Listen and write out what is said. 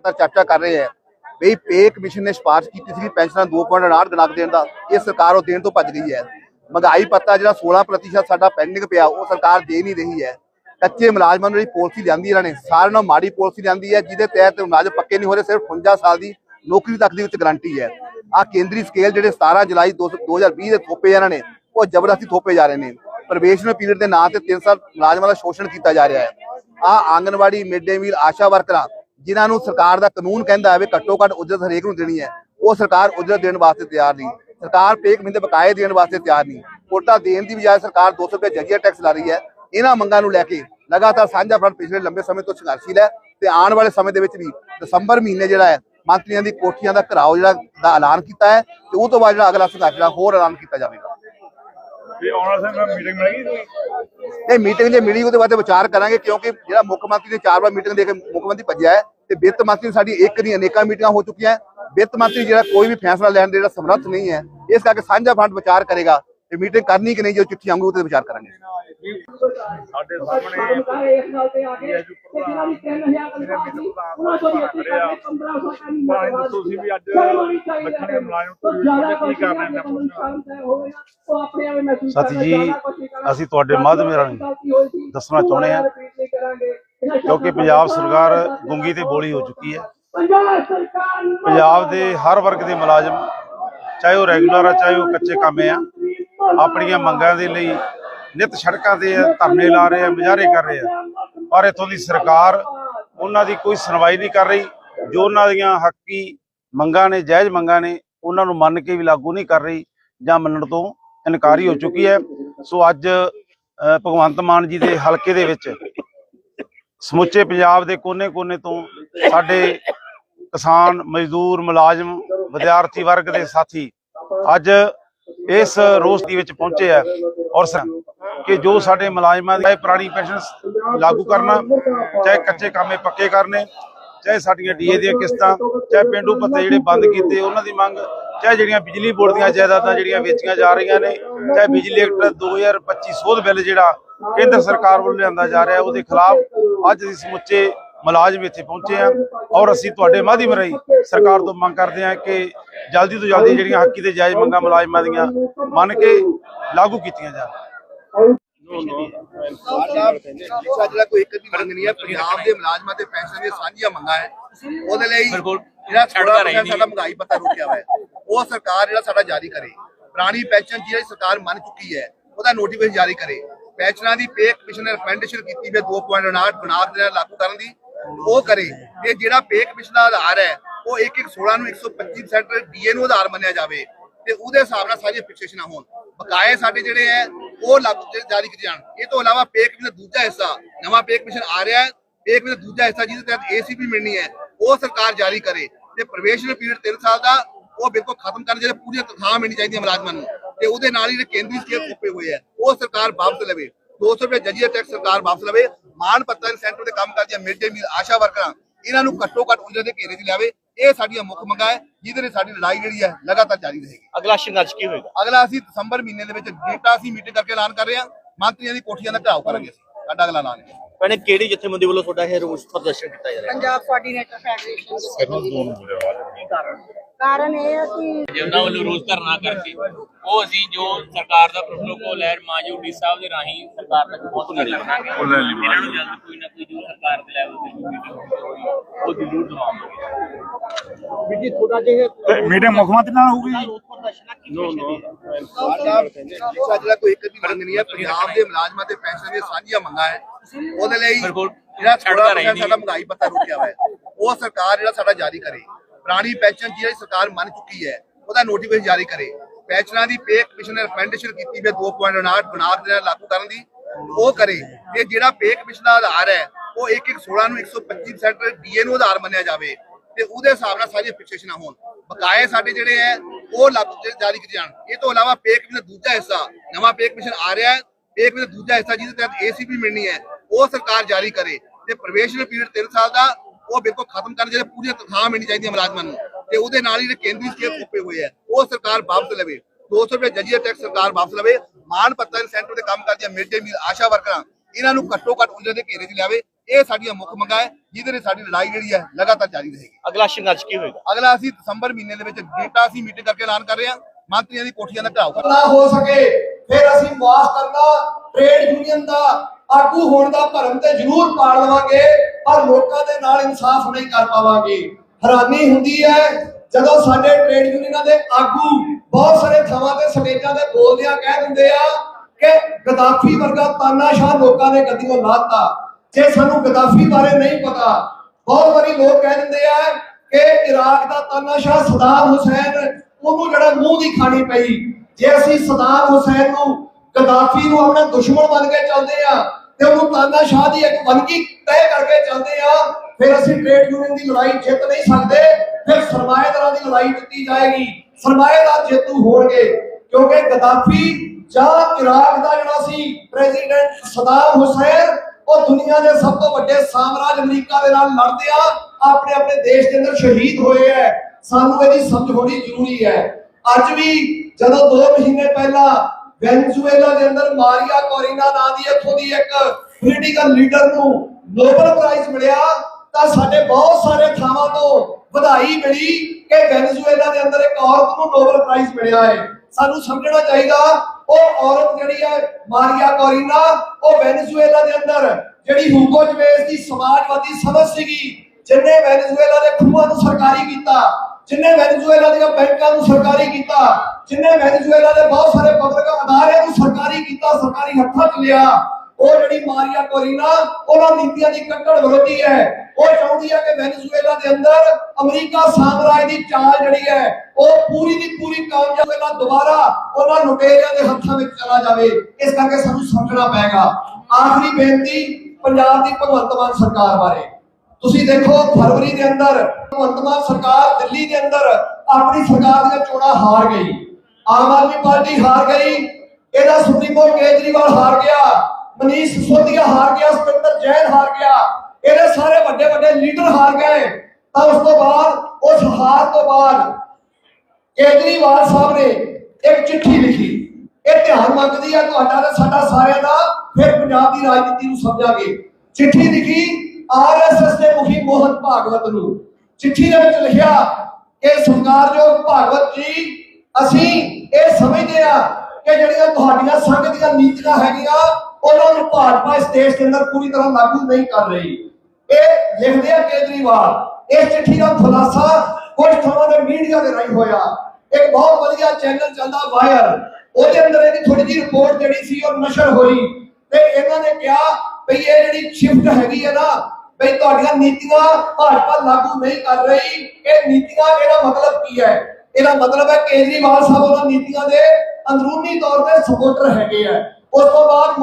ਲਗਾਤਾਰ ਚਰਚਾ ਕਰ ਰਹੇ ਹੈ। ਵੀ ਪੇ ਕਮਿਸ਼ਨ ਨੇ ਸਿਫਾਰਿਸ਼ ਕੀਤੀ ਸੀ ਪੈਨਸ਼ਨਾਂ 2.8 ਗਣਕ ਦੇਣ ਦਾ। ਇਹ ਸਰਕਾਰ ਉਹ ਦੇਣ ਤੋਂ ਭੱਜ ਗਈ ਹੈ। ਮਹਿੰਗਾਈ ਭੱਤਾ ਜਿਹੜਾ 16% ਸਾਡਾ ਪੈਂਡਿੰਗ ਪਿਆ, ਉਹ ਸਰਕਾਰ ਦੇ ਨਹੀਂ ਰਹੀ ਹੈ। ਕੱਚੇ ਮੁਲਾਜ਼ਮਾਂ ਨੂੰ ਜਿਹੜੀ ਪਾਲਿਸੀ ਲਿਆਂਦੀ ਇਹਨਾਂ ਨੇ, ਸਾਰਿਆਂ ਨਾਲੋਂ ਮਾੜੀ ਪਾਲਿਸੀ ਲਿਆਂਦੀ ਹੈ, ਜਿਹਦੇ ਤਹਿਤ ਮੁਲਾਜ਼ਮ ਪੱਕੇ ਨਹੀਂ ਹੋ ਰਹੇ, ਸਿਰਫ 58 ਸਾਲ ਦੀ ਨੌਕਰੀ ਤੱਕ ਦੀ ਵਿੱਚ ਗਾਰੰਟੀ ਹੈ। ਆ ਕੇਂਦਰੀ ਸਕੇਲ ਜਿਹੜੇ 17 ਜੁਲਾਈ 2020 ਦੇ ਥੋਪੇ ਇਹਨਾਂ ਨੇ, ਉਹ ਜ਼ਬਰਦਸਤੀ ਥੋਪੇ ਜਾ ਰਹੇ ਨੇ। ਪ੍ਰਵੇਸ਼ਨਲ ਪੀਰੀਅਡ ਦੇ ਨਾਂ ਤੇ 3 ਸਾਲ ਮੁਲਾਜ਼ਮਾਂ ਦਾ ਸ਼ੋਸ਼ਣ ਕੀਤਾ ਜਾ ਰਿਹਾ ਹੈ। ਆ ਆਂਗਨਵਾੜੀ ਮਿਡ ਡੇ ਮੀਲ, ਆਸ਼ਾ ਵਰਕਰਾਂ ਜਿਨ੍ਹਾਂ ਨੂੰ ਸਰਕਾਰ ਦਾ ਕਾਨੂੰਨ ਕਹਿੰਦਾ ਹੈ ਵੀ ਘੱਟੋ ਘੱਟ ਉਜਰਤ ਹਰੇਕ ਨੂੰ ਦੇਣੀ ਹੈ ਉਹ ਸਰਕਾਰ ਉਜਰਤ ਦੇਣ ਵਾਸਤੇ ਤਿਆਰ ਨਹੀਂ। ਸਰਕਾਰ ਪੇਕ ਮਹੀਨੇ ਬਕਾਏ ਦੇਣ ਵਾਸਤੇ ਤਿਆਰ ਨਹੀਂ। ਕੋਟਾ ਦੇਣ ਦੀ ਬਜਾਏ ਸਰਕਾਰ 200 ਰੁਪਏ ਜਜੀਆ ਟੈਕਸ ਲਾ ਰਹੀ ਹੈ। ਇਹਨਾਂ ਮੰਗਾਂ ਨੂੰ ਲੈ ਕੇ ਲਗਾਤਾਰ ਸਾਂਝਾ ਫਰੰਟ ਪਿਛਲੇ ਲੰਬੇ ਸਮੇਂ ਤੋਂ ਸੰਘਰਸ਼ੀਲ ਹੈ ਤੇ ਆਉਣ ਵਾਲੇ ਸਮੇਂ ਦੇ ਵਿੱਚ ਵੀ ਦਸੰਬਰ ਮਹੀਨੇ ਜਿਹੜਾ ਹੈ ਮੰਤਰੀਆਂ ਦੀ ਕੋਠੀਆਂ ਦਾ ਘਰਾਓ ਜਿਹੜਾ ਦਾ ਐਲਾਨ ਕੀਤਾ ਹੈ ਤੇ ਉਹ ਤੋਂ ਬਾਅਦ ਜਿਹੜਾ ਅਗਲਾ ਸੰਘਰਸ਼ ਜਿਹੜਾ ਹੋਰ ਐਲਾਨ ਕੀਤਾ ਜਾਵੇਗਾ। ਵੀ ਆਉਣ ਵਾਲੇ ਸਮੇਂ ਮੀਟਿੰਗ ਮਿਲੇਗੀ ਇਹ ਮੀਟਿੰਗ ਜੇ ਮਿਲੀ ਉਹਦੇ ਬਾਅਦ ਵਿਚਾਰ ਕਰਾਂਗੇ ਕਿਉਂਕਿ ਜਿਹੜਾ ਮੁੱਖ ਮੰਤਰੀ ਨੇ ਚਾਰ ਵਾਰ ਮੀਟਿੰਗ ਦੇ ਕੇ ਮੁੱਖ ਮੰਤਰੀ ਭੱਜਿਆ ਹੈ ਤੇ ਵਿੱਤ ਮੰਤਰੀ ਸਾਡੀ ਇੱਕ ਨਹੀਂ ਅਨੇਕਾਂ ਮੀਟਿੰਗਾਂ ਹੋ ਚੁੱਕੀਆਂ ਵਿੱਤ ਮੰਤਰੀ ਜਿਹੜਾ ਕੋਈ ਵੀ ਫੈਸਲਾ ਲੈਣ ਦੇ ਜਿਹੜਾ ਸਮਰੱਥ ਨਹੀਂ ਹੈ ਇਸ ਕਰਕੇ ਸਾਂਝਾ ਫਰੰਟ ਵਿਚਾਰ ਕਰੇਗਾ ਤੇ ਮੀਟਿੰਗ ਕਰਨੀ ਕਿ ਨਹੀਂ ਜੋ ਚਿੱਠੀ ਆਉਂਗੀ ਉਹਤੇ ਵਿਚਾਰ ਕਰਾਂਗੇ ਸਾਡੇ ਸਾਹਮਣੇ ਇਸ ਗੱਲ ਤੇ ਆ ਕੇ ਤੇ ਜਿਹੜਾ ਵੀ 3000 ਕਨਫਰਮ ਉਹਨਾਂ ਤੋਂ ਵੀ ਅੱਛੀ ਕਰਕੇ 1500 ਦਾ ਨਹੀਂ ਭਾਵੇਂ ਦੱਸੋ ਤੁਸੀਂ ਵੀ ਅੱਜ ਦੱਖਣੀ ਮੁਲਾਜ਼ਮ ਟੂਰਿਜ਼ਮ ਕੀ ਕਰ ਰਹੇ ਨੇ ਉਹ ਆਪਣੇ ਆਪ ਮਹਿਸੂਸ ਸਾਥੀ ਜੀ, ਅਸੀਂ ਤੁਹਾਡੇ ਮਾਧਿਅਮ ਰਾਹੀਂ ਦੱਸਣਾ ਚਾਹੁੰਦੇ ਹਾਂ। ਕਿਉਂਕਿ ਪੰਜਾਬ ਸਰਕਾਰ ਗੁੰਗੀ ਤੇ ਬੋਲੀ ਹੋ ਚੁੱਕੀ ਹੈ। ਪੰਜਾਬ ਦੇ ਹਰ ਵਰਗ ਦੇ ਮੁਲਾਜ਼ਮ ਚਾਹੇ ਉਹ ਰੈਗੂਲਰ ਆ ਚਾਹੇ ਉਹ ਕੱਚੇ ਕਾਮੇ ਆ ਆਪਣੀਆਂ ਮੰਗਾਂ ਦੇ ਲਈ ਨਿਤ ਸੜਕਾਂ ਤੇ ਧਰਨੇ ਲਾ ਰਹੇ ਆ ਮੁਜ਼ਾਹਰੇ ਕਰ ਰਹੇ ਆ। ਪਰ ਇਥੋਂ ਦੀ ਸਰਕਾਰ ਉਹਨਾਂ ਦੀ ਕੋਈ ਸੁਣਵਾਈ ਨਹੀਂ ਕਰ ਰਹੀ। ਜੋ ਉਹਨਾਂ ਦੀਆਂ ਹੱਕੀ ਮੰਗਾਂ ਨੇ ਜਾਇਜ਼ ਮੰਗਾਂ ਨੇ ਉਹਨਾਂ ਨੂੰ ਮੰਨ ਕੇ ਵੀ ਲਾਗੂ ਨਹੀਂ ਕਰ ਰਹੀ ਜਾਂ ਮੰਨਣ ਤੋਂ ਇਨਕਾਰੀ ਹੋ ਚੁੱਕੀ ਹੈ। ਸੋ ਅੱਜ ਭਗਵੰਤ ਮਾਨ ਜੀ ਦੇ ਹਲਕੇ ਦੇ ਵਿੱਚ ਸਮੁੱਚੇ ਪੰਜਾਬ ਦੇ ਕੋਨੇ-ਕੋਨੇ ਤੋਂ ਸਾਡੇ ਕਿਸਾਨ, ਮਜ਼ਦੂਰ, ਮੁਲਾਜ਼ਮ, ਵਿਦਿਆਰਥੀ ਵਰਗ ਦੇ ਸਾਥੀ ਅੱਜ ਇਸ ਰੋਸ ਦੀ ਵਿੱਚ ਪਹੁੰਚੇ ਆ ਔਰ ਕਿ ਜੋ ਸਾਡੇ ਮੁਲਾਜ਼ਮਾਂ ਦੀ ਚਾਹੇ ਪੁਰਾਣੀ ਪੈਨਸ਼ਨ ਲਾਗੂ ਕਰਨਾ, ਚਾਹੇ ਕੱਚੇ ਕਾਮੇ ਪੱਕੇ ਕਰਨੇ, ਚਾਹੇ ਸਾਡੀਆਂ ਡੀਏ ਦੀਆਂ ਕਿਸ਼ਤਾਂ, ਚਾਹੇ ਪਿੰਡੂ ਪੱਤੇ ਜਿਹੜੇ ਬੰਦ ਕੀਤੇ, ਉਹਨਾਂ ਦੀ ਮੰਗ, ਚਾਹੇ ਜਿਹੜੀਆਂ ਬਿਜਲੀ ਬੋਰਡ ਦੀਆਂ ਜਾਇਦਾਦਾਂ ਜਿਹੜੀਆਂ ਵੇਚੀਆਂ ਜਾ ਰਹੀਆਂ ਨੇ, ਚਾਹੇ ਬਿਜਲੀ ਐਕਟ 2025 ਸੋਧ ਬਿੱਲ ਜਿਹੜਾ ਕੇਂਦਰ ਸਰਕਾਰ ਵੱਲੋਂ ਲਿਆਂਦਾ ਜਾ ਰਿਹਾ ਉਹਦੇ ਖਿਲਾਫ ਅੱਜ ਅਸੀਂ ਸਮੁੱਚੇ ਮੁਲਾਜ਼ਮ ਇੱਥੇ ਪਹੁੰਚੇ ਆ ਔਰ ਅਸੀਂ ਤੁਹਾਡੇ ਮਾਧਿਅਮ ਰਾਹੀਂ ਸਰਕਾਰ ਤੋਂ ਮੰਗ ਕਰਦੇ ਹਾਂ ਕਿ ਜਲਦੀ ਤੋਂ ਜਲਦੀ ਜਿਹੜੀਆਂ ਹੱਕੀ ਤੇ ਜਾਇਜ਼ ਮੰਗਾਂ ਮੁਲਾਜ਼ਮਾਂ ਦੀਆਂ ਮੰਨ ਕੇ ਲਾਗੂ ਕੀਤੀਆਂ ਜਾਣ। ਜਿਹੜਾ ਕੋਈ ਇੱਕ ਵੀ ਮੰਗ ਨਹੀਂ ਹੈ ਪੰਜਾਬ ਦੇ ਮੁਲਾਜ਼ਮਾਂ ਤੇ ਪੈਨਸ਼ਨ ਦੀਆਂ ਸਾਂਝੀਆਂ ਮੰਗਾਂ ਹੈ ਉਹਦੇ ਲਈ ਜਿਹੜਾ 16% ਸਾਡਾ ਮਹਿੰਗਾਈ ਪੱਤਾ ਰੁਕਿਆ ਹੋਇਆ ਹੈ ਉਹ ਸਰਕਾਰ ਜਿਹੜਾ ਸਾਡਾ ਜਾਰੀ ਕਰੇ ਪੁਰਾਣੀ ਪੈਨਸ਼ਨ ਜਿਹੜੀ ਸਰਕਾਰ ਮੰਨ ਚੁੱਕੀ ਹੈ ਉਹਦਾ ਨੋਟੀਫਿਕੇਸ਼ਨ ਜਾਰੀ ਕਰੇ ਪੈਨਸ਼ਨਾਂ ਦੀ ਪੇ ਕਮਿਸ਼ਨ ਨੇ ਰეკਮੈਂਡੇਸ਼ਨ ਕੀਤੀ ਹੈ 2.59 ਬਣਾ ਦੇ ਲਾਗੂ ਕਰਨ ਦੀ, ਉਹ ਕਰੇ। ਤੇ ਜਿਹੜਾ ਪੇ ਕਮਿਸ਼ਨ ਦਾ ਆਧਾਰ ਹੈ, ਉਹ 1 1 16 ਨੂੰ 125% ਡੀਏ ਨੂੰ ਆਧਾਰ ਮੰਨਿਆ ਜਾਵੇ ਤੇ ਉਹਦੇ ਹਿਸਾਬ ਨਾਲ ਸਾਰੀਆਂ ਫਿਕਸੇਸ਼ਨਾਂ ਹੋਣ। ਬਕਾਏ ਸਾਡੇ ਜਿਹੜੇ ਹੈ, ਉਹ ਲਾਗੂ ਜਾਰੀ ਕੀਤੇ ਜਾਣ। ਇਹ ਤੋਂ ਇਲਾਵਾ ਪੇ ਕਮਿਸ਼ਨ ਦਾ ਦੂਜਾ ਹਿੱਸਾ, ਨਵਾਂ ਪੇ ਕਮਿਸ਼ਨ ਆ ਰਿਹਾ ਹੈ। ਪੇ ਕਮਿਸ਼ਨ ਦਾ ਦੂਜਾ ਹਿੱਸਾ ਜਿਹਦੇ ਤਹਿਤ ਏਸੀਪੀ ਮਿਲਣੀ ਹੈ, ਉਹ ਸਰਕਾਰ ਜਾਰੀ ਕਰੇ। ਤੇ ਪ੍ਰਵੇਸ਼ਨਲ ਪੀਰੀਅਡ 3 ਸਾਲ ਦਾ, ਉਹ ਬਿਲਕੁਲ ਖਤਮ ਕਰਨ ਜਿਹੜੇ ਪੂਰੀਆਂ ਤਨਖਾਹ ਮਿਲਣੀ ਚਾਹੀਦੀਆਂ ਮੁਲਾਜ਼ਮਾਂ ਨੂੰ। ਤੇ ਉਹਦੇ ਨਾਲ ਹੀ ਜਿਹੜੇ ਕੇਂਦਰੀ ਸਕੇਲ ਥੋਪੇ ਹੋਏ ਆ ਉਹ ਸਰਕਾਰ ਵਾਪਸ ਲਵੇ। 200 ਰੁਪਏ ਜਜੀਆ ਟੈਕਸ ਸਰਕਾਰ ਵਾਪਸ ਲਵੇ। ਮਾਨ ਪੱਤਾ ਇਨਸੈਂਟਿਵ ਤੇ ਕੰਮ ਕਰਦੀਆਂ ਮਿਡ ਡੇ ਮੀਲ ਆਸ਼ਾ ਵਰਕਰਾਂ ਇਹਨਾਂ ਨੂੰ ਘੱਟੋ ਘੱਟ ਉਜਰਤ ਦੇ ਘੇਰੇ 'ਚ ਲਿਆਵੇ। ਇਹ ਸਾਡੀਆਂ ਮੁੱਖ ਮੰਗਾਂ ਹੈ ਜਿਹਦੇ ਲਈ ਸਾਡੀ ਲੜਾਈ ਜਿਹੜੀ ਹੈ ਲਗਾਤਾਰ ਜਾਰੀ ਰਹੇਗੀ। ਅਗਲਾ ਸੰਘਰਸ਼ ਕੀ ਹੋਏਗਾ? ਅਗਲਾ ਅਸੀਂ ਦਸੰਬਰ ਮਹੀਨੇ ਦੇ ਵਿੱਚ ਡੇਟਾ ਅਸੀਂ ਮੀਟਿੰਗ ਕਰਕੇ ਐਲਾਨ ਕਰ ਰਹੇ ਹਾਂ। ਮੰਤਰੀਆਂ ਦੀ ਕੋਠੀਆਂ ਦਾ ਘਰਾਓ ਕਰਾਂਗੇ ਅਸੀਂ। ਸਾਡਾ ਅਗਲਾ ਐਲਾਨ ਹੈ। ਭੈਣੇ ਕਿਹੜੀ ਜਥੇਬੰਦੀ ਵੱਲੋਂ ਤੁਹਾਡਾ ਇਹ ਰੋਸ ਪ੍ਰਦਰਸ਼ਨ ਕੀਤਾ ਜਾ ਰਿਹਾ? ਪੰਜਾਬ ਕੋਆਰਡੀਨੇਟਰ ਫੈਡਰੇਸ਼ਨ ਕਾਰਨ? ਇਹ ਹੈ ਕਿ ਜੇ ਉਹਨਾਂ ਵੱਲੋਂ ਰੋਜ਼ ਧਰਨਾ ਕਰਕੇ ਉਹ ਅਸੀਂ ਜੋ ਸਰਕਾਰ ਦਾ ਪ੍ਰੋਟੋਕੋਲ ਹੈ ਮਾਨਯੋਗ ਡੀ ਸਾਹਿਬ ਦੇ ਰਾਹੀਂ ਸਰਕਾਰ ਤੱਕ ਪਹੁੰਚਣਾ ਚਾਹਾਂਗੇ ਇਹਨਾਂ ਨੂੰ ਜਲਦ ਕੋਈ ਨਾ ਕੋਈ ਜੋ ਸਰਕਾਰ ਦੇ ਲੈਵਲ ਤੇ ਮੀਟਿੰਗ ਹੋਈ ਉਹ ਜ਼ਰੂਰ ਦਵਾਵਾਂਗੇ ਵੀ ਜੀ ਤੁਹਾਡਾ ਜੇ ਮੀਟਿੰਗ ਮੁੱਖ ਮੰਤਰੀ ਨਾਲ ਹੋਊਗੀ। ਜਿਹੜਾ ਕੋਈ ਇੱਕ ਵੀ ਮੰਗ ਨਹੀਂ ਹੈ ਪੰਜਾਬ ਦੇ ਮੁਲਾਜ਼ਮਾਂ ਤੇ ਪੈਨਸ਼ਨ ਦੀਆਂ ਸਾਂਝੀਆਂ ਮੰਗਾਂ ਹੈ। ਉਹਦੇ ਲਈ ਬਿਲਕੁਲ। ਜਿਹੜਾ ਛੱਡਦਾ ਰਹੀ 16% ਨਹੀਂ। ਸਾਡਾ ਮਹਿੰਗਾਈ ਪੱਤਾ ਰੁਕਿਆ ਹੋਇਆ ਹੈ। ਉਹ ਸਰਕਾਰ ਜਿਹੜਾ ਸਾਡਾ ਜਾਰੀ ਕਰੇ। ਪੁਰਾਣੀ ਪੈਨਸ਼ਨ ਜਿਹੜੀ ਸਰਕਾਰ ਮੰਨ ਚੁੱਕੀ ਹੈ ਉਹਦਾ ਨੋਟੀਫਿਕੇਸ਼ਨ ਜਾਰੀ ਕਰੇ। ਪੈਨਸ਼ਨਾਂ ਦੀ ਪੇ ਕਮਿਸ਼ਨ ਨੇ ਰეკਮੈਂਡੇਸ਼ਨ ਕੀਤੀ ਹੈ 2.59 ਬਣਾ ਦੇ ਨਾਲ ਲਾਗੂ ਕਰਨ ਦੀ। ਉਹ ਕਰੇ। ਤੇ ਜਿਹੜਾ ਪੇ ਕਮਿਸ਼ਨ ਦਾ ਆਧਾਰ ਹੈ ਉਹ 1 1 16 ਨੂੰ 125% ਡੀਏ ਨੂੰ ਆਧਾਰ ਮੰਨਿਆ ਜਾਵੇ। ਤੇ ਉਹਦੇ ਹਿਸਾਬ ਨਾਲ ਸਾਰੀਆਂ ਫਿਕਸੇਸ਼ਨਾਂ ਹੋਣ। ਬਕਾਏ ਸਾਡੇ ਜਿਹੜੇ ਹੈ ਉਹ ਲਾਗੂ ਜਾਰੀ ਕੀਤੇ ਜਾਣ। ਇਹ ਤੋਂ ਇਲਾਵਾ ਪੇ ਕਮਿਸ਼ਨ ਦਾ ਦੂਜਾ ਹਿੱਸਾ, ਨਵਾਂ ਪੇ ਕਮਿਸ਼ਨ ਆ ਰਿਹਾ ਹੈ। ਪੇ ਕਮਿਸ਼ਨ ਦਾ ਦੂਜਾ ਹਿੱਸਾ ਜਿਹਦੇ ਤਹਿਤ ਏਸੀਪੀ ਮਿਲਣੀ ਹੈ, ਉਹ ਸਰਕਾਰ ਜਾਰੀ ਕਰੇ। ਤੇ ਪ੍ਰਵੇਸ਼ਨਲ ਪੀਰੀਅਡ 3 ਸਾਲ ਦਾ, ਉਹ ਬਿਲਕੁਲ ਖਤਮ ਕਰਨ ਜਿਹੜੇ ਪੂਰੀਆਂ ਤਨਖਾਹਾਂ ਮਿਲਣੀ ਚਾਹੀਦੀਆਂ ਮੁਲਾਜ਼ਮਾਂ ਨੂੰ। ਤੇ ਉਹਦੇ ਨਾਲ ਹੀ ਜਿਹੜੇ ਕੇਂਦਰੀ ਸਕੇਲ ਥੋਪੇ ਹੋਏ ਆ ਉਹ ਸਰਕਾਰ ਵਾਪਸ ਲਵੇ। 200 ਰੁਪਏ ਜਜੀਆ ਟੈਕਸ ਸਰਕਾਰ ਵਾਪਸ ਲਵੇ। ਮਾਨ ਪੱਤਰ ਇਨਸੈਂਟਿਵ ਤੇ ਕੰਮ ਕਰਦੀਆਂ ਮਿਡ ਡੇ ਮੀਲ ਆਸ਼ਾ ਵਰਕਰਾਂ ਇਹਨਾਂ ਨੂੰ ਘੱਟੋ ਘੱਟ ਉਹਨਾਂ ਦੇ ਘੇਰੇ 'ਚ ਲਿਆਵੇ। ਇਹ ਸਾਡੀਆਂ ਮੁੱਖ ਮੰਗਾਂ ਹੈ ਜਿਹਦੇ ਨਾਲ ਸਾਡੀ ਲੜਾਈ ਜਿਹੜੀ ਹੈ ਲਗਾਤਾਰ ਜਾਰੀ ਰਹੇਗੀ। ਅਗਲਾ ਸੰਘਰਸ਼ ਕੀ ਹੋਏਗਾ? ਅਗਲਾ ਅਸੀਂ ਦਸੰਬਰ ਮਹੀਨੇ ਦੇ ਵਿੱਚ ਡੇਟਾ ਅਸੀਂ ਮੀਟਿੰਗ ਕਰਕੇ ਐਲਾਨ ਕਰ ਰਹੇ ਹਾਂ ਮੰਤਰੀਆਂ ਦੀ ਕੋਠੀਆਂ ਦਾ ਘਰਾਓ ਕਰ ਨਾ ਹੋ ਸਕੇ ਫਿਰ ਅਸੀਂ ਮਾਫ ਕਰਨਾ ਟ੍ਰੇਡ ਯੂਨੀਅਨ ਦਾ ਆਗੂ ਹੋਣ ਦਾ ਭਰਮ ਤੇ ਜ਼ਰੂਰ ਪਾਲ ਲਵਾਂਗੇ ਪਰ ਲੋਕਾਂ ਦੇ ਨਾਲ ਇਨਸਾਫ ਨਹੀਂ ਕਰ ਪਾਵਾਂਗੇ। ਹੈਰਾਨੀ ਹੁੰਦੀ ਹੈ ਜਦੋਂ ਸਾਡੇ ਟ੍ਰੇਡ ਯੂਨੀਅਨਾਂ ਦੇ ਆਗੂ ਬਹੁਤ ਸਾਰੇ ਥਾਵਾਂ ਤੇ ਸਟੇਜਾਂ ਤੇ ਬੋਲਦਿਆਂ ਕਹਿ ਦਿੰਦੇ ਆ ਕਿ ਗਦਾਫੀ ਵਰਗਾ ਤਾਨਾਸ਼ਾਹ ਲੋਕਾਂ ਨੇ ਗੱਦੀਆਂ ਲਾਤਾ। ਜੇ ਸਾਨੂੰ ਗਦਾਫੀ ਬਾਰੇ ਨਹੀਂ ਪਤਾ, ਬਹੁਤ ਵਾਰੀ ਲੋਕ ਕਹਿ ਦਿੰਦੇ ਆ ਕਿ ਇਰਾਕ ਦਾ ਤਾਨਾਸ਼ਾਹ ਸਦਾਮ ਹੁਸੈਨ, ਉਹਨੂੰ ਜਿਹੜਾ ਮੂੰਹ ਦੀ ਖਾਣੀ ਪਈ। ਜੇ ਅਸੀਂ ਸਦਾਮ ਹੁਸੈਨ ਨੂੰ, ਗਦਾਫੀ ਨੂੰ ਆਪਣਾ ਦੁਸ਼ਮਣ ਮੰਨ ਕੇ ਚੱਲਦੇ ਆ, ਤੇ ਉਹਨੂੰ ਤਾਨਾਸ਼ਾਹ ਦੀ ਇੱਕ ਵੰਗੀ ਤੈਅ ਕਰਕੇ ਚੱਲਦੇ ਆ, ਫਿਰ ਅਸੀਂ ਟ੍ਰੇਡ ਯੂਨੀਅਨ ਦੀ ਲੜਾਈ ਜਿੱਤ ਨਹੀਂ ਸਕਦੇ, ਫਿਰ ਸਰਮਾਏਦਾਰਾਂ ਦੀ ਲੜਾਈ ਜਿੱਤੀ ਜਾਏਗੀ। ਸਰਮਾਏਦਾਰ ਜੇਤੂ ਹੋਣਗੇ, ਕਿਉਂਕਿ ਗਦਾਫੀ ਜਾਂ ਇਰਾਕ ਦਾ ਜਿਹੜਾ ਸੀ ਪ੍ਰੈਜ਼ੀਡੈਂਟ ਸਦਾਮ ਹੁਸੈਨ ਉਹ ਦੁਨੀਆ ਦੇ ਸਭ ਤੋਂ ਵੱਡੇ ਸਾਮਰਾਜ ਅਮਰੀਕਾ ਦੇ ਨਾਲ ਲੜਦੇ ਆ, ਆਪਣੇ ਆਪਣੇ ਦੇਸ਼ ਦੇ ਅੰਦਰ ਸ਼ਹੀਦ ਹੋਏ ਐ। ਸਾਨੂੰ ਇਹਦੀ ਸਮਝ ਹੋਣੀ ਜ਼ਰੂਰੀ ਹੈ ਅੱਜ ਵੀ ਜਦੋਂ 2 ਮਹੀਨੇ ਪਹਿਲਾਂ ਵੈਨਜ਼ੂਏਲਾ ਦੇ ਅੰਦਰ ਮਾਰੀਆ ਕੋਰੀਨਾ ਨਾਂ ਦੀ ਇੱਥੋਂ ਦੀ ਇੱਕ ਪੋਲੀਟੀਕਲ ਲੀਡਰ ਨੂੰ ਨੋਬਲ ਪ੍ਰਾਈਜ਼ ਮਿਲਿਆ, ਤਾਂ ਸਾਡੇ ਬਹੁਤ ਸਾਰੇ ਥਾਵਾਂ ਤੋਂ ਵਧਾਈ ਮਿਲੀ ਕਿ ਵੈਨਜ਼ੂਏਲਾ ਦੇ ਅੰਦਰ ਇੱਕ ਔਰਤ ਨੂੰ ਨੋਬਲ ਪ੍ਰਾਈਜ਼ ਮਿਲਿਆ ਹੈ ਸਾਨੂੰ ਸਮਝਣਾ ਚਾਹੀਦਾ ਉਹ ਔਰਤ ਜਿਹੜੀ ਹੈ ਮਾਰੀਆ ਕੋਰੀਨਾ, ਉਹ ਵੈਨਜ਼ੂਏਲਾ ਦੇ ਅੰਦਰ, ਜਿਹੜੀ ਹੂਗੋ ਜਵੇਸ ਦੀ ਸਮਾਜਵਾਦੀ ਸਮਝ ਸੀਗੀ, ਜਿਨੇ ਵੈਨਜ਼ੂਏਲਾ ਦੇ ਖੂਹਾਂ ਨੂੰ ਸਰਕਾਰੀ ਕੀਤਾ, ਜਿਨੇ ਵੈਨਜ਼ੂਏਲਾ ਦੀਆਂ ਬੈਂਕਾਂ ਨੂੰ ਸਰਕਾਰੀ ਕੀਤਾ, ਜਿਨੇ ਵੈਨਜ਼ੂਏਲਾ ਦੇ ਬਹੁਤ ਸਾਰੇ ਪਬਲਿਕ ਅਦਾਰਿਆਂ ਨੂੰ ਸਰਕਾਰੀ ਕੀਤਾ, ਸਰਕਾਰੀ ਹੱਥਾਂ 'ਚ ਲਿਆ ਉਹ ਜਿਹੜੀ ਮਾਰੀਆ ਕੋਰੀਨਾ ਉਹਨਾਂ ਨੀਤੀਆਂ ਦੀ ਕੱਟੜ ਵਿਰੋਧੀ ਹੈ। ਉਹ ਚਾਹੁੰਦੀ ਹੈ ਕਿ ਵੈਨਜ਼ੂਏਲਾ ਦੇ ਅੰਦਰ ਅਮਰੀਕਾ ਸਾਮਰਾਜ ਦੀ ਚਾਲ ਜਿਹੜੀ ਹੈ, ਉਹ ਪੂਰੀ ਦੀ ਪੂਰੀ ਕਾਮਯਾਬ ਦੁਬਾਰਾ ਉਹਨਾਂ ਲੁਟੇਰਿਆਂ ਦੇ ਹੱਥਾਂ ਵਿੱਚ ਚਲਾ ਜਾਵੇ। ਇਸ ਕਰਕੇ ਸਾਨੂੰ ਸਮਝਣਾ ਪਏਗਾ। ਆਖਰੀ ਬੇਨਤੀ, ਪੰਜਾਬ ਦੀ ਭਗਵੰਤ ਮਾਨ ਸਰਕਾਰ ਬਾਰੇ। ਤੁਸੀਂ ਦੇਖੋ, ਫਰਵਰੀ ਦੇ ਅੰਦਰ ਭਗਵੰਤ ਮਾਨ ਸਰਕਾਰ ਦਿੱਲੀ ਦੇ ਅੰਦਰ ਆਪਣੀ ਸਰਕਾਰ ਦੀਆਂ ਚੋਣਾਂ ਹਾਰ ਗਈ। ਆਮ ਆਦਮੀ ਪਾਰਟੀ ਹਾਰ ਗਈ। ਇਹਦਾ ਸੁਪਰੀਮੋ ਕੇਜਰੀਵਾਲ ਹਾਰ ਗਿਆ। ਮਨੀਸ਼ ਸਿਸੋਦੀਆ ਹਾਰ ਗਿਆ, ਸਤਿੰਦਰ ਜੈਨ ਹਾਰ ਗਿਆ, ਇਹਦੇ ਸਾਰੇ ਵੱਡੇ ਵੱਡੇ ਲੀਡਰ ਹਾਰ ਗਏ। ਤਾਂ ਉਸ ਤੋਂ ਬਾਅਦ, ਉਸ ਹਾਰ ਤੋਂ ਬਾਅਦ ਕੇਜਰੀਵਾਲ ਸਾਹਿਬ ਨੇ ਇੱਕ ਚਿੱਠੀ ਲਿਖੀ। ਇਹ ਧਿਆਨ ਮੰਗਦੀ ਹੈ ਤੁਹਾਡਾ ਤੇ ਸਾਡਾ ਸਾਰਿਆਂ ਦਾ, ਫਿਰ ਪੰਜਾਬ ਦੀ ਰਾਜਨੀਤੀ ਨੂੰ ਸਮਝਾਂਗੇ। ਚਿੱਠੀ ਲਿਖੀ ਆਰਐਸਐਸ ਦੇ ਮੁਖੀ ਮੋਹਨ ਭਾਗਵਤ ਨੂੰ। ਚਿੱਠੀ ਦੇ ਵਿੱਚ ਲਿਖਿਆ ਕਿ ਸਤਿਕਾਰਯੋਗ ਭਾਗਵਤ ਜੀ, ਅਸੀਂ ਇਹ ਸਮਝਦੇ ਆ ਕਿ ਜਿਹੜੀਆਂ ਤੁਹਾਡੀਆਂ ਸੰਘ ਦੀਆਂ ਨੀਤੀਆਂ ਹੈਗੀਆਂ ਉਹਨਾਂ ਨੂੰ ਭਾਜਪਾ ਇਸ ਦੇਸ਼ ਦੇ ਅੰਦਰ ਪੂਰੀ ਤਰ੍ਹਾਂ ਲਾਗੂ ਨਹੀਂ ਕਰ ਰਹੀ। ਇਹ ਲਿਖਦੇ ਆ ਕੇਜਰੀਵਾਲ ਇਸ ਚਿੱਠੀ ਦਾ ਖੁਲਾਸਾ ਕੁਝ ਥਾਵਾਂ ਦੇ ਮੀਡੀਆ ਦੇ ਰਾਹੀਂ ਹੋਇਆ। ਇੱਕ ਬਹੁਤ ਵਧੀਆ ਚੈਨਲ ਚੱਲਦਾ ਵਾਇਰ ਉਹਦੇ ਅੰਦਰ ਇਹਦੀ ਥੋੜੀ ਜਿਹੀ ਰਿਪੋਰਟ ਜਿਹੜੀ ਸੀ ਉਹ ਨਸ਼ਰ ਹੋਈ। ਤੇ ਇਹਨਾਂ ਨੇ ਕਿਹਾ ਵੀ ਇਹ ਜਿਹੜੀ ਸ਼ਿਫਟ ਹੈਗੀ ਹੈ ਨਾ, ਵੀ ਤੁਹਾਡੀਆਂ ਨੀਤੀਆਂ ਭਾਜਪਾ ਲਾਗੂ ਨਹੀਂ ਕਰ ਰਹੀ। ਇਹ ਨੀਤੀਆਂ, ਇਹਦਾ ਮਤਲਬ ਕੀ ਹੈ? ਇਹਦਾ ਮਤਲਬ ਹੈ ਕੇਜਰੀਵਾਲ ਸਾਹਿਬ ਉਹਨਾਂ ਨੀਤੀਆਂ ਦੇ ਅੰਦਰੂਨੀ ਤੌਰ ਤੇ ਸਪੋਰਟਰ ਹੈਗੇ ਆ। ਉਸ ਤੋਂ ਬਾਅਦ